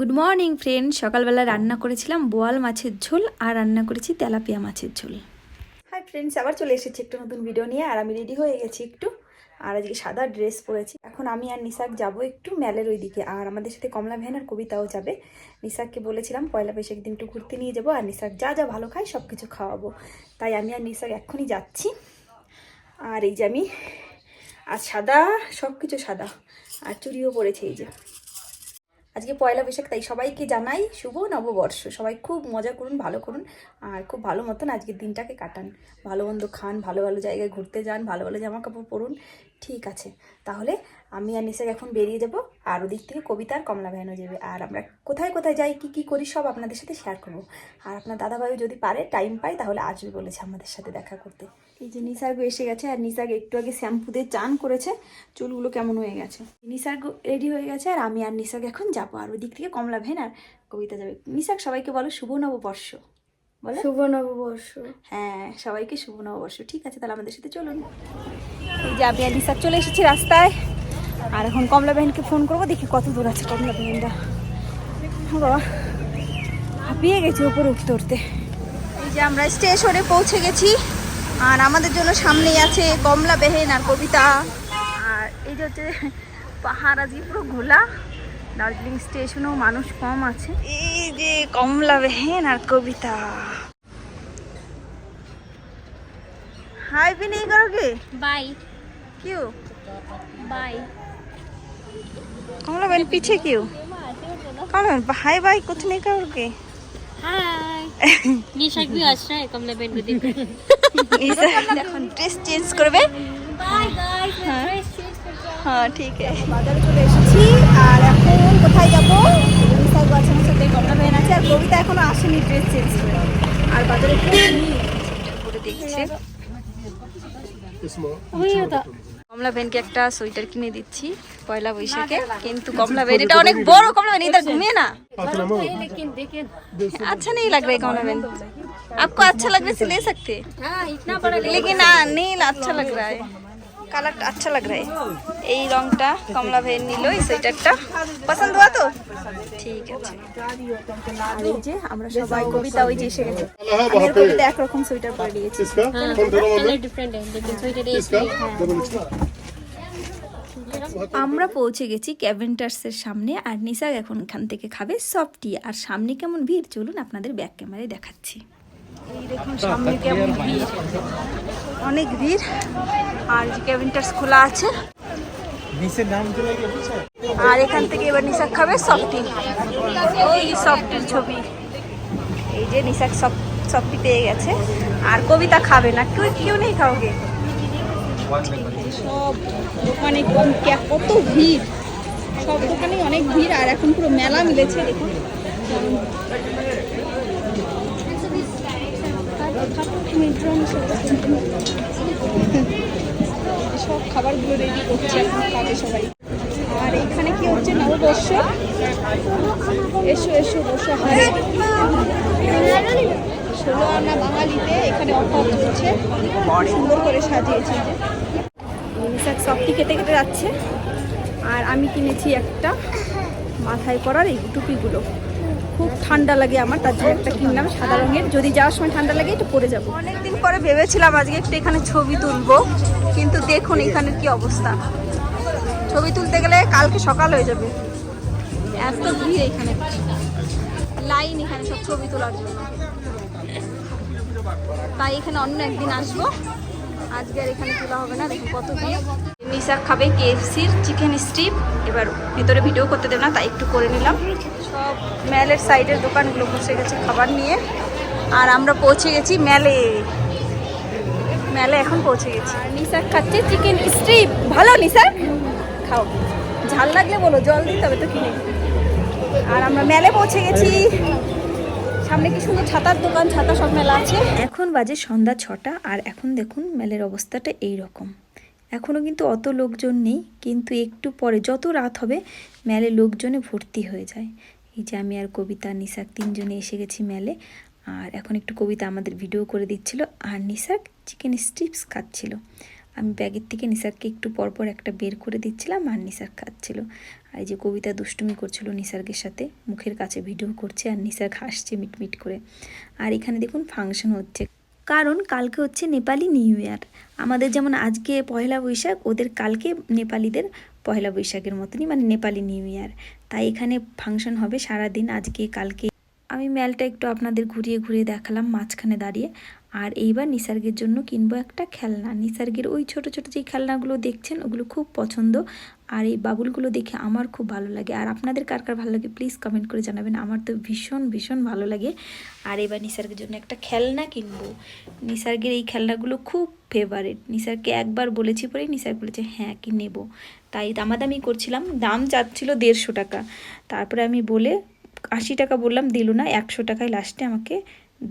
Good morning friend সকালবেলা রান্না করেছিলাম বোয়াল মাছের ঝোল আর রান্না করেছি তেলাপিয়া মাছের ঝোল। হাই ফ্রেন্ডস আবার চলে এসেছি একটু নতুন ভিডিও নিয়ে আর আমি রেডি হয়ে গেছি একটু। আর আজকে সাদা ড্রেস পরেছি। এখন আমি আর নিশাক যাব একটু ম্যালের ওই দিকে আর আমাদের সাথে কমলা ভ্যান আর কবিতাও যাবে। নিশাককে বলেছিলাম, পয়লা বৈশাখ দিন একটু ঘুরতে নিয়ে যাব আর নিশাক যা যা ভালো খায় সব কিছু খাওয়াবো। তাই আমি আর নিশাক এক্ষুনি যাচ্ছি। আর এই যে আমি আর সাদা সব কিছু সাদা। আর চুড়িও পরেছে এই যে। আজকে পয়লা বৈশাখ, তাই সবাইকে জানাই শুভ নববর্ষ। সবাই খুব মজা করুন, ভালো করুন, আর খুব ভালো মতন আজকের দিনটাকে কাটান। ভালো মন্দ খান, ভালো ভালো জায়গায় ঘুরতে যান, ভালো ভালো জামা কাপড় পরুন, ঠিক আছে। তাহলে আমি আর নিশাক এখন বেরিয়ে যাব আর ওদিক থেকে কবিতা আর কমলা ভ্যানও যাবে। আর আমরা কোথায় কোথায় যাই কি কি করি সব আপনাদের সাথে শেয়ার করব। আর আপনার দাদাভাইও যদি পারে টাইম পায় তাহলে আসবে বলেছে আমাদের সাথে দেখা করতে। এই যে নিসার্গ এসে গেছে আর নিসার্গ একটু আগে শ্যাম্পু দিয়ে চান করেছে চুলগুলো কেমন হয়ে গেছে। নিসার্গ রেডি হয়ে গেছে আর আমি আর নিসার্গ এখন যাব। আর ওদিক থেকে কমলা ভ্যান আর কবিতা যাবে। নিসার্গ সবাইকে বলো শুভ নববর্ষ। বলে। শুভ নববর্ষ। হ্যাঁ সবাইকে শুভ নববর্ষ। ঠিক আছে তাহলে আমাদের সাথে চলুন। এই যে আমি আর নিসার চলে এসেছি রাস্তায়। আর এখন কমলা বেহেনকে ফোন করব দেখি কত দূর আছে কমলা বেহেনটা হাঁপিয়ে গেছি উপরে উঠতে উঠতে। এই যে আমরা স্টেশনে পৌঁছে গেছি আর আমাদের জন্য সামনেই আছে কমলা বেহেন আর কবিতা। আর এই যে হচ্ছে পাহাড় আজকে পুরো ঘোলা। দার্জিলিং স্টেশনেও মানুষ কম আছে। এই যে কমলা বেহেন আর কবিতা। হাই বিনি করোগে বাই। কিউ? বাই। बाय कमला बहन पीछे क्यों कमला बहन हाय बाय कुछ नहीं करोगे हाय निशाक भी हंस रहा है कमला बहन को देख এখন ড্রেস চেঞ্জ করবে बाय गाइस हाँ। ड्रेस चेंज करते हैं হ্যাঁ ঠিক আছে বাজারে চলে এসেছি আর এখন কোথায় যাবো বিশাল বাচ্চার সাথে কমলা বহন আছে আর কবিতা এখনো আসেনি ড্রেস চেঞ্জ করে আর বাজারে একটু করে দেখছে वही होता কমলা বেনকে একটা সোয়েটার কিনে দিচ্ছি পয়লা বৈশাখে কিন্তু কমলা বেন এটা অনেক বড় কমলা বেন इधर घूमिए ना लेकिन देखिए अच्छा नहीं लग रहा है कमला बेन आपको अच्छा लग रहा है इसे ले सकते हैं हाँ इतना बड़ा लेकिन हाँ नील अच्छा लग रहा है কালারটা আচ্ছা লাগ রা এই রংটা কমলা ভেন নিল এই সোয়েটারটা পছন্দ হওয়া তো ঠিক আছে আর এই যে আমরা সবাই কবিতা ওই যে এসে গেছে আমি আর কবিতা একরকম সোয়েটার পরে দিয়েছি इसका कौन सा वाला कलर डिफरेंट है लेकिन स्वेटर एक इसका डबल एक्स्ट्रा আমরা পৌঁছে গেছি ক্যাভেন্টার্সের সামনে আর নিসাগ এখন এখান থেকে খাবে সফটি আর সামনে কেমন ভিড় চলুন আপনাদের ব্যাক ক্যামেরায় দেখাচ্ছি এই দেখুন সামনে কেমন ভিড়। অনেক ভিড়। আর যে খোলা আছে। আর এখান থেকে এবার নিসাক খাবে সফটি ওই সফটির ছবি। এই যে নিসাক সব সফটি পেয়ে গেছে। আর কবিতা খাবে না। কেউ কেউ নেই খাওগে সব দোকানে কত ভিড়। সব দোকানে অনেক ভিড়। আর এখন পুরো মেলা মিলেছে দেখুন। সব খাবারগুলো রেডি করছে সবাই। আর এখানে কি হচ্ছে? এসো এসো ষোলো আনা বাঙালিতে এখানে সুন্দর করে সাজিয়েছে। সবটি কেটে কেটে যাচ্ছে। আর আমি কিনেছি একটা মাথায় করার এই টুপিগুলো। খুব ঠান্ডা লাগে আমার, তার জন্য একটা কিনলাম সাদা রঙের। যদি যাওয়ার সময় ঠান্ডা লাগে, একটু পরে যাব। অনেকদিন পরে ভেবেছিলাম আজকে একটু এখানে ছবি তুলবো, কিন্তু দেখুন এখানের কি অবস্থা। ছবি তুলতে গেলে কালকে সকাল হয়ে যাবে। এত ভিড় এখানে। লাইন এখানে সব ছবি তোলার জন্য। তাই এখানে অন্য একদিন আসব। আজকে আর এখানে তোলা হবে না, দেখুন কত ভিড়। নিশা খাবে কেএফসির চিকেন স্ট্রিপ এবার ভিতরে ভিডিও করতে দেব না, তাই একটু করে নিলাম। ম্যালের সাইডের দোকানগুলো বসে গেছে খাবার নিয়ে। আর আমরা পৌঁছে গেছি ম্যালে ম্যালে এখন পৌঁছে গেছি। আর নিশাক খাচ্ছে চিকেন স্ট্রিপ ভালো নিশাক খাও। ঝাল লাগলে বলো জল দিতে হবে তো কিনে। আর আমরা মেলে পৌঁছে গেছি। সামনে কি সুন্দর ছাতার দোকান ছাতা সব মেলা আছে। এখন বাজে সন্ধ্যা ছটা আর এখন দেখুন মেলের অবস্থাটা এই রকম এখনও কিন্তু অত লোকজন নেই কিন্তু একটু পরে যত রাত হবে মেলে লোকজনে ভর্তি হয়ে যায়। এই যে আমি আর কবিতা নিশাক তিনজনে এসে গেছি মেলে। আর এখন একটু কবিতা আমাদের ভিডিও করে দিচ্ছিল। আর নিশাক চিকেন স্ট্রিপস খাচ্ছিল। আমি ব্যাগের থেকে নিসারকে একটু পরপর একটা বের করে দিচ্ছিলাম আর নিসার খাচ্ছিল। আর এই যে কবিতা দুষ্টুমি করছিল নিসার্গের সাথে, মুখের কাছে ভিডিও করছে আর নিসার্গ হাসছে মিটমিট করে। আর এখানে দেখুন ফাংশন হচ্ছে। কারণ কালকে হচ্ছে নেপালি নিউ ইয়ার আমাদের যেমন আজকে পয়লা বৈশাখ, ওদের কালকে নেপালিদের পয়লা বৈশাখের মতনই মানে নেপালি নিউ ইয়ার তাই এখানে ফাংশন হবে সারা দিন আজকে, কালকে। আমি মেলটা একটু আপনাদের ঘুরিয়ে ঘুরিয়ে দেখালাম মাঝখানে দাঁড়িয়ে। আর এইবার নিসার্গের জন্য কিনবো একটা খেলনা। নিসার্গের ওই ছোট ছোট যে খেলনাগুলো দেখছেন, ওগুলো খুব পছন্দ। আর এই বাবুলগুলো দেখে আমার খুব ভালো লাগে। আর আপনাদের কার কার ভালো লাগে প্লিজ কমেন্ট করে জানাবেন। আমার তো ভীষণ ভীষণ ভালো লাগে। আর এবার নিসার্গের জন্য একটা খেলনা কিনবো। নিসার্গের এই খেলনাগুলো খুব ফেভারিট নিসারকে একবার বলেছি পরেই নিসার বলেছে হ্যাঁ কি নেব? তাই দামাদামি করছিলাম। দাম চাচ্ছিল দেড়শো টাকা। তারপরে আমি বলে আশি টাকা বললাম, দিল না। একশো টাকায় লাস্টে আমাকে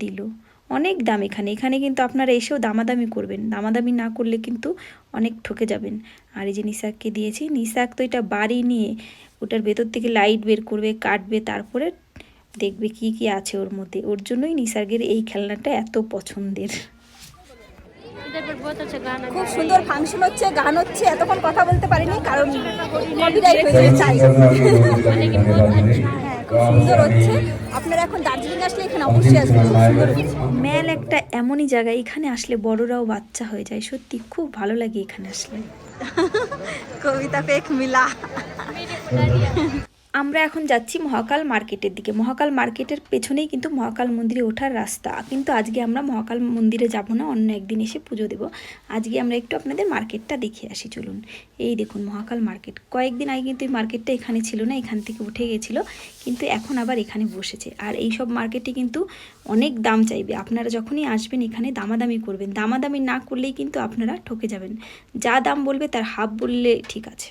দিল। অনেক দাম এখানে এখানে কিন্তু আপনারা এসেও দামাদামি করবেন দামাদামি না করলে কিন্তু অনেক ঠকে যাবেন আর এই যে নিশাককে দিয়েছি নিশাক তো এটা বাড়ি নিয়ে ওটার ভেতর থেকে লাইট বের করবে কাটবে তারপরে দেখবে কি কি আছে ওর মধ্যে ওর জন্যই নিসার্গের এই খেলনাটা এত পছন্দের খুব সুন্দর ফাংশন হচ্ছে গান হচ্ছে এতক্ষণ কথা বলতে পারিনি কারণ হয়ে যায় খুব সুন্দর হচ্ছে। আপনারা এখন দার্জিলিং আসলে এখানে অবশ্যই আসবেন। খুব সুন্দর মেল একটা এমনই জায়গা এখানে আসলে বড়রাও বাচ্চা হয়ে যায়। সত্যি খুব ভালো লাগে এখানে আসলে। কবিতা পেক মিলা। আমরা এখন যাচ্ছি মহাকাল মার্কেটের দিকে। মহাকাল মার্কেটের পেছনেই কিন্তু মহাকাল মন্দিরে ওঠার রাস্তা। কিন্তু আজকে আমরা মহাকাল মন্দিরে যাব না, অন্য একদিন এসে পুজো দেব। আজকে আমরা একটু আপনাদের মার্কেটটা দেখে আসি, চলুন। এই দেখুন মহাকাল মার্কেট। কয়েকদিন আগে কিন্তু এই মার্কেটটা এখানে ছিল না, এখান থেকে উঠে গেছিল, কিন্তু এখন আবার এখানে বসেছে। আর এই সব মার্কেটে কিন্তু অনেক দাম চাইবে। আপনারা যখনই আসবেন এখানে দামাদামি করবেন। দামাদামি না করলেই কিন্তু আপনারা ঠকে যাবেন। যা দাম বলবে তার হাফ বললে ঠিক আছে।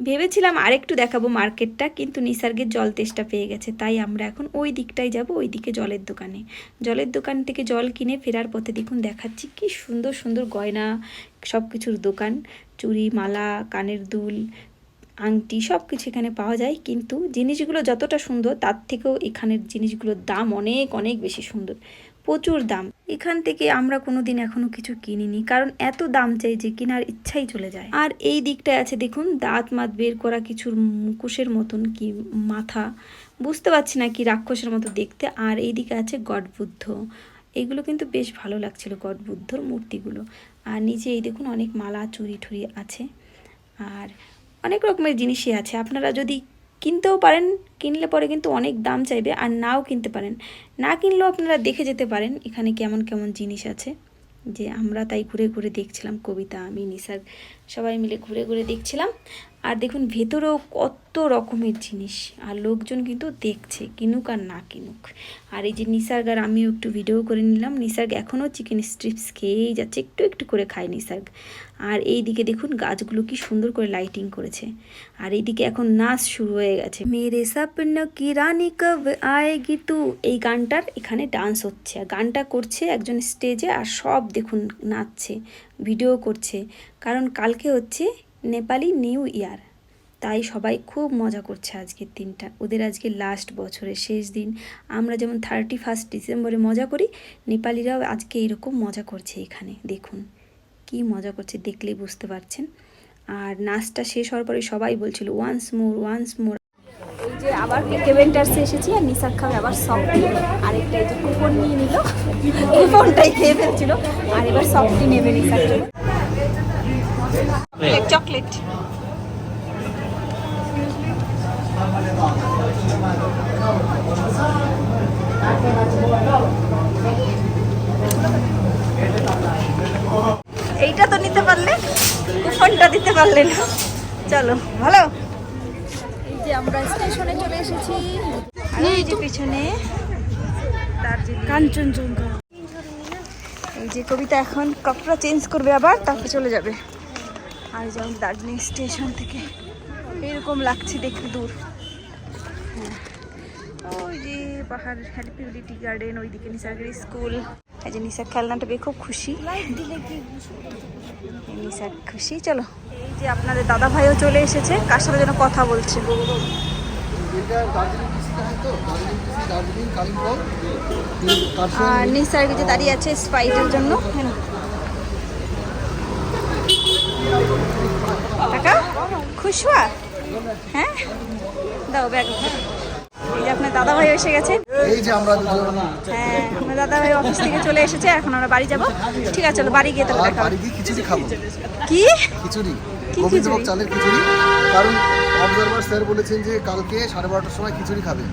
ভেবেছিলাম আরেকটু দেখাবো মার্কেটটা, কিন্তু নিসার্গের জল তেষ্টা পেয়ে গেছে। তাই আমরা এখন ওই দিকটাই যাব, ওই দিকে জলের দোকানে। জলের দোকান থেকে জল কিনে ফেরার পথে দেখুন দেখাচ্ছি কি সুন্দর সুন্দর গয়না সব কিছুর দোকান। চুড়ি, মালা, কানের দুল, আংটি সব কিছু এখানে পাওয়া যায়। কিন্তু জিনিসগুলো যতটা সুন্দর, তার থেকেও এখানের জিনিসগুলোর দাম অনেক অনেক বেশি সুন্দর। প্রচুর দাম। এখান থেকে আমরা কোনো দিন এখনও কিছু কিনিনি, কারণ এত দাম চাই যে কেনার ইচ্ছাই চলে যায়। আর এই দিকটায় আছে দেখুন, দাঁত মাত বের করা কিছুর মুখোশের মতন কি মাথা, বুঝতে পারছি না কি রাক্ষসের মতো দেখতে। আর এই দিকে আছে গড বুদ্ধ এগুলো কিন্তু বেশ ভালো লাগছিল গড বুদ্ধর মূর্তিগুলো। আর নিচে এই দেখুন অনেক মালা চুরি ঠুরি আছে, আর অনেক রকমের জিনিসই আছে। আপনারা যদি কিনতেও পারেন, কিনলে পরে কিন্তু অনেক দাম চাইবে আর নাও কিনতে পারেন। না কিনলেও আপনারা দেখে যেতে পারেন এখানে কেমন কেমন জিনিস আছে। যে আমরা তাই ঘুরে ঘুরে দেখছিলাম কবিতা আমি নিসার সবাই মিলে ঘুরে ঘুরে দেখছিলাম। আর দেখুন, ভেতরেও কত রকমের জিনিস। আর লোকজন কিন্তু দেখছে, কিনুক আর না কিনুক। আর এই যে নিসার্গ আর আমিও একটু ভিডিও করে নিলাম। নিসার্গ এখনও চিকেন স্ট্রিপস খেয়েই যাচ্ছে। একটু একটু করে খায় নিসার্গ। আর এই দিকে দেখুন, গাছগুলো কি সুন্দর করে লাইটিং করেছে। আর এইদিকে এখন নাচ শুরু হয়ে গেছে। মেরে স্বপ্ন কি রানী কব আয়েগি তু? এই গানটার এখানে ডান্স হচ্ছে। আর গানটা করছে একজন স্টেজে আর সব দেখুন, নাচছে ভিডিও করছে। কারণ কালকে হচ্ছে নেপালি নিউ ইয়ার। তাই সবাই খুব মজা করছে আজকের দিনটা। ওদের আজকে লাস্ট বছরের শেষ দিন। আমরা যেমন থার্টি ফার্স্ট ডিসেম্বরে মজা করি, নেপালিরাও আজকে এরকম মজা করছে এখানে। দেখুন, কি মজা করছে দেখলেই বুঝতে পারছেন? আর নাচটা শেষ হওয়ার পরে সবাই বলছিল ওয়ান্স মোর ওয়ান্স মোর যে আবার কেভেন্টার্সে এসেছি আর নিসার খাবে আবার সফটি আরেকটা এই যে কুপন নিয়ে নিল। এই ফোনটাই খেয়ে ফেলছিল। আর এবার সফটি নেবে নিসার চকলেট। এইটা তো নিতে পারলে কুপনটা দিতে পারলে না। চলো ভালো? এই যে আমরা স্টেশনে চলে এসেছি। এই যে পিছনে কাঞ্চনজঙ্ঘা। এই যে কবিতা এখন কাপড়া চেঞ্জ করবে আবার তারপরে চলে যাবে। আর যেমন দার্জিলিং স্টেশন থেকে এরকম লাগছে দেখতে দূর। হ্যাঁ। ওই যে পাহাড় হ্যালি পিউলিটি গার্ডেন ওইদিকে নিসার স্কুল। এই যে নিসার খেলনাটা পেয়ে খুব খুশি। নিসার খুশি চলো। এই যে আপনাদের দাদা ভাইও চলে এসেছে কার সাথে যেন কথা বলছে। আর নিসার যে দাঁড়িয়ে আছে স্পাইটের জন্য হ্যাঁ। টাকা খুশ হওয়া? হ্যাঁ? দাও ব্যাগ। এই যে আপনার দাদা ভাই এসে গেছে। এই যে আমরা হ্যাঁ আপনার দাদা ভাই অফিস থেকে চলে এসেছে এখন আমরা বাড়ি যাব। ঠিক আছে চলো বাড়ি গিয়ে তাহলে বাড়ি গিয়ে খিচুড়ি খাব। কি? খিচুড়ি। কি গোবিন্দভোগ? চালের খিচুড়ি। কারণ অবজারভার স্যার বলেছেন যে কালকে সাড়ে বারোটার সময় খিচুড়ি খাবে।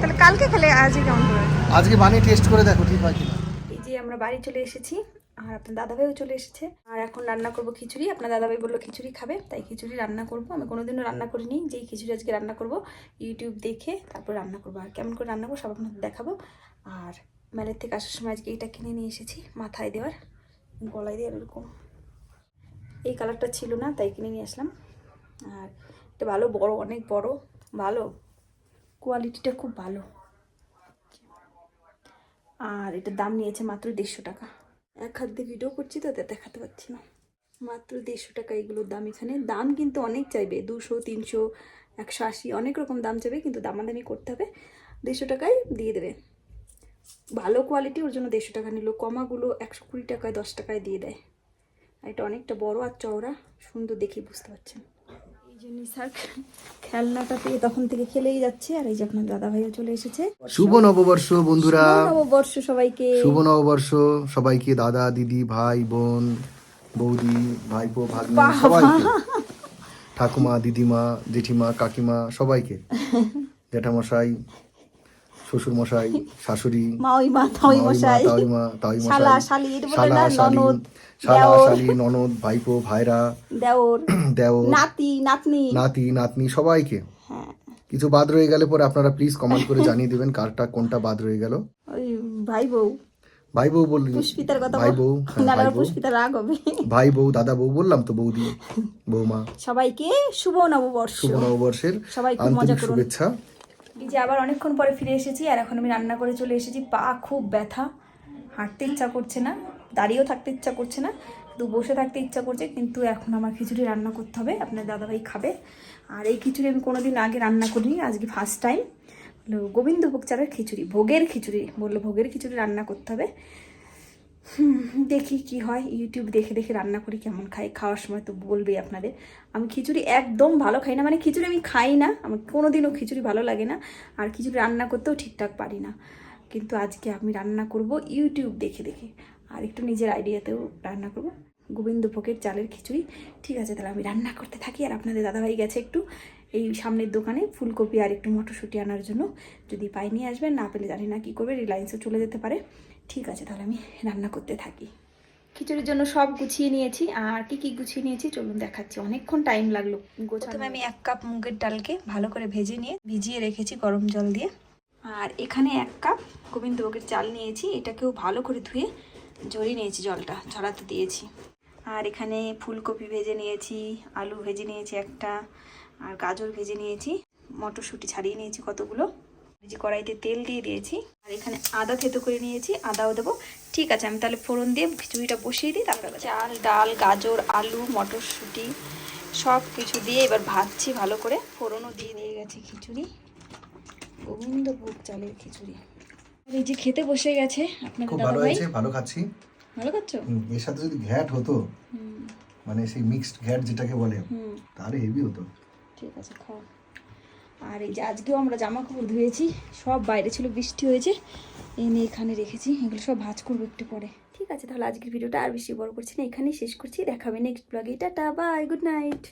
তাহলে কালকে খেলে আজকে কেমন করে? আজকে বানিয়ে টেস্ট করে দেখো ঠিক হয় কিনা। এই যে আমরা বাড়ি চলে এসেছি। আর আপনার দাদাভাইও চলে এসেছে। আর এখন রান্না করব খিচুড়ি। আপনার দাদাভাই বলল, খিচুড়ি খাবে, তাই খিচুড়ি রান্না করব। আমি কোনোদিনও রান্না করিনি। যেই খিচুড়ি আজকে রান্না করব ইউটিউব দেখে তারপর রান্না করব। আর কেমন করে রান্না করব, সব আপনাদের দেখাবো। আর মেলের থেকে আসার সময় আজকে এটা কিনে নিয়ে এসেছি, মাথায় দেওয়ার, গলায় দেওয়ার এরকম। এই কালারটা ছিল না, তাই কিনে নিয়ে আসলাম। আর এটা ভালো, বড়, অনেক বড়, ভালো। কোয়ালিটিটা খুব ভালো। আর এটার দাম নিয়েছে মাত্র দেড়শো টাকা। এক হাত দিয়ে ভিডিও করছি, তো দেখাতে পারছি না। মাত্র দেড়শো টাকা এগুলোর দাম এখানে। দাম কিন্তু অনেক চাইবে, দুশো, তিনশো, একশো আশি, অনেক রকম দাম চাইবে, কিন্তু দামাদামি করতে হবে। দেড়শো টাকায় দিয়ে দেবে। ভালো কোয়ালিটি ওর জন্য দেড়শো টাকা নিল, কমাগুলো একশো কুড়ি টাকায়, দশ টাকায় দিয়ে দেয়। আর এটা অনেকটা বড় আর চওড়া, সুন্দর দেখে বুঝতে পারছেন। যে নিসার খেলনাটা পেয়ে তখন থেকে খেলেই যাচ্ছে আর এই যে আপনার দাদাভাইও চলে এসেছে। শুভ নববর্ষ বন্ধুরা। নববর্ষ সবাইকে। শুভ নববর্ষ সবাইকে দাদা দিদি ভাই বোন বৌদি ভাইপো ভাগ্নি সবাইকে। ঠাকুমা দিদিমা জেঠিমা কাকিমা সবাইকে। জ্যাঠামশাই শ্বশুর মশাই শাশুড়ি মাওই মা তাওই মশাই তাওই মা তাওই মশাই শালা শালি এটা বলে না ননদ শালা শালি ননদ ভাইপো ভাইরা দেওর দেওর নাতি নাতনি। নাতি নাতনি সবাইকে। হ্যাঁ। কিছু বাদ রয়ে গেলে পরে আপনারা প্লিজ কমেন্ট করে জানিয়ে দিবেন কারটা কোনটা বাদ রয়ে গেল। ওই ভাই বউ ভাই বউ বললি। পুষ্পিতার কথা ভাই বউ হ্যাঁ, পুষ্পিতা রাগ হবে। ভাই বউ দাদা বউ বললাম তো বৌদি বৌমা। সবাইকে শুভ নববর্ষ। শুভ নববর্ষের সবাই আন্তরিক করুন। শুভেচ্ছা। এই যে আবার অনেকক্ষণ পরে ফিরে এসেছি, আর এখন আমি রান্না করে চলে এসেছি। পা খুব ব্যথা, হাঁটতে ইচ্ছা করছে না, দাঁড়িয়েও থাকতে ইচ্ছা করছে না শুধু বসে থাকতে ইচ্ছা করছে, কিন্তু এখন আমার খিচুড়ি রান্না করতে হবে, আপনার দাদাভাই খাবে। আর এই খিচুড়ি আমি কোনোদিন আগে রান্না করিনি, আজকে ফার্স্ট টাইম গোবিন্দ ভোগচারের খিচুড়ি, ভোগের খিচুড়ি। বলল, ভোগের খিচুড়ি রান্না করতে হবে। দেখি কি হয় ইউটিউব দেখে দেখে রান্না করি, কেমন খাই, খাওয়ার সময় তো বলবেই আপনাদের। আমি খিচুড়ি একদম ভালো খাই না মানে খিচুড়ি আমি খাই না, আমার কোনোদিনও খিচুড়ি ভালো লাগে না, আর খিচুড়ি রান্না করতেও ঠিকঠাক পারি না। কিন্তু আজকে আমি রান্না করব ইউটিউব দেখে দেখে, আর একটু নিজের আইডিয়াতেও রান্না করব। গোবিন্দভোগের চালের খিচুড়ি, ঠিক আছে, তাহলে আমি রান্না করতে থাকি, আর আপনাদের দাদাভাই গেছে একটু এই সামনের দোকানে ফুলকপি আর একটু মটরশুঁটি আনার জন্য, যদি পাই নিয়ে আসবেন, না পেলে জানি না কী করবে রিলায়েন্সও চলে যেতে পারে। ঠিক আছে তাহলে আমি রান্না করতে থাকি। খিচুড়ির জন্য সব গুছিয়ে নিয়েছি আর কি কি গুছিয়ে নিয়েছি চলুন দেখাচ্ছি। অনেকক্ষণ টাইম লাগল প্রথমে আমি এক কাপ মুগের ডালকে ভালো করে ভেজে নিয়ে ভিজিয়ে রেখেছি গরম জল দিয়ে। আর এখানে এক কাপ গোবিন্দভোগের চাল নিয়েছি এটাকেও ভালো করে ধুয়ে ঝরিয়ে নিয়েছি জলটা ছড়াতে দিয়েছি। আর এখানে ফুলকপি ভেজে নিয়েছি আলু ভেজে নিয়েছি একটা আর গাজর ভেজে নিয়েছি মটরশুঁটি ছাড়িয়ে নিয়েছি কতগুলো। যে কড়াইতে তেল দিয়ে দিয়েছি আর এখানে আদা থেতো করে নিয়েছি আদাও দেবো। ঠিক আছে আমি তাহলে ফোড়ন দিয়ে খিচুড়িটা বসিয়ে দিই তারপরে চাল ডাল গাজর আলু মটরশুঁটি সব কিছু দিয়ে এবার ভাজছি ভালো করে। ফোড়নও দিয়ে দিয়ে গেছে খিচুড়ি। গোবিন্দভোগ চালের খিচুড়ি। আর এই যে খেতে বসে গেছে আপনাদের খুব ভালো হয়েছে ভালো খাচ্ছি। ভালো খাচ্ছ? এর সাথে যদি ঘ্যাট হতো মানে সেই মিক্সড ঘ্যাট যেটাকে বলে হুম। তাহলে হেভি হতো। ঠিক আছে খাও। আর এই যে আজকেও আমরা জামা কাপড় ধুয়েছি, সব বাইরে ছিল, বৃষ্টি হয়েছে। এনে এখানে রেখেছি, এগুলো সব ভাজ করব একটু পরে। ঠিক আছে, তাহলে আজকের ভিডিওটা আর বেশি বড় করছি না, এখানেই শেষ করছি, দেখাবে নেক্সট ব্লগে টাটা বাই গুড নাইট